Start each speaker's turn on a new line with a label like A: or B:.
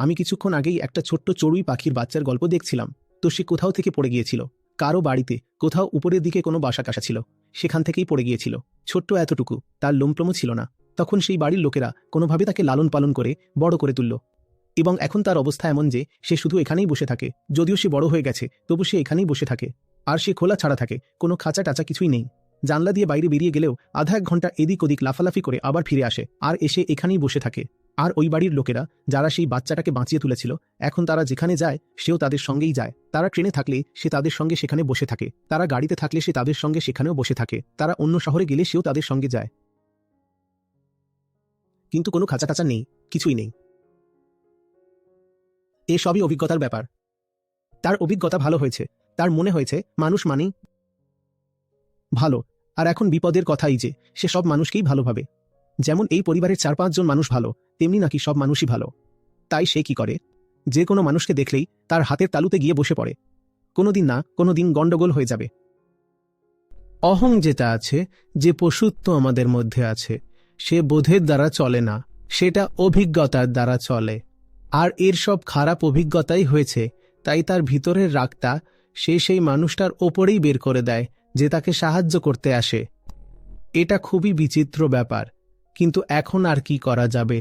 A: আমি কিছুক্ষণ আগেই একটা ছোট্ট চড়ুই পাখির বাচ্চার গল্প দেখছিলাম, তো সে কোথাও থেকে পড়ে গিয়েছিল। কারও বাড়িতে, কোথাও উপরের দিকে কোনো বাসা কাসা ছিল। সেখান থেকেই পড়ে গিয়েছিল। ছোট্ট এতটুকু, তার লোমপ্রমও ছিল না। তখন সেই বাড়ির লোকেরা কোনোভাবে তাকে লালন পালন করে বড় করে তুলল। এবং এখন তার অবস্থা এমন যে, সে শুধু এখানেই বসে থাকে। যদিও সে বড় হয়ে গেছে, তবু সে এখানেই বসে থাকে। আর সে খোলা ছাড়া থাকে, কোনো খাঁচা টাচা কিছুই নেই। জানলা দিয়ে বাইরে বেরিয়ে গেলেও আধা এক ঘণ্টা এদিক ওদিক লাফালাফি করে আবার ফিরে আসে, আর এসে এখানেই বসে থাকে। আর ওই বাড়ির লোকেরা, যারা সেই বাচ্চাটাকে বাঁচিয়ে তুলেছিল, এখন তারা যেখানে যায়, সেও তাদের সঙ্গেই যায়। তারা ট্রেনে থাকলে, সে তাদের সঙ্গে সেখানে বসে থাকে। তারা গাড়িতে থাকলে, সে তাদের সঙ্গে সেখানেও বসে থাকে। তারা অন্য শহরে গেলে, সেও তাদের সঙ্গে যায়। কিন্তু কোনো খাঁচা টাচা নেই, কিছুই নেই। এ সবই অভিজ্ঞতার ব্যাপার। তার অভিজ্ঞতা ভালো হয়েছে। তার মনে হয়েছে, মানুষ মানেই ভালো। আর এখন বিপদের কথাই যে, সে সব মানুষকেই ভালোভাবে যেমন এই পরিবারের চার পাঁচজন মানুষ ভালো, তেমনি নাকি সব মানুষই ভালো। তাই সে কি করে? যে কোনো মানুষকে দেখলেই তার হাতের তালুতে গিয়ে বসে পড়ে। কোনোদিন না, কোনোদিন গণ্ডগোল হয়ে যাবে। অহং যেটা আছে, যে পশুত্ব আমাদের মধ্যে আছে, সে বোধের দ্বারা চলে না, সেটা অভিজ্ঞতার দ্বারা চলে। আর এর সব খারাপ অভিজ্ঞতাই হয়েছে, তাই তার ভিতরের রাগটা সে সেই মানুষটার ওপরেই বের করে দেয়, যে তাকে সাহায্য করতে আসে। এটা খুবই বিচিত্র ব্যাপার। কিন্তু এখন আর কি করা যাবে?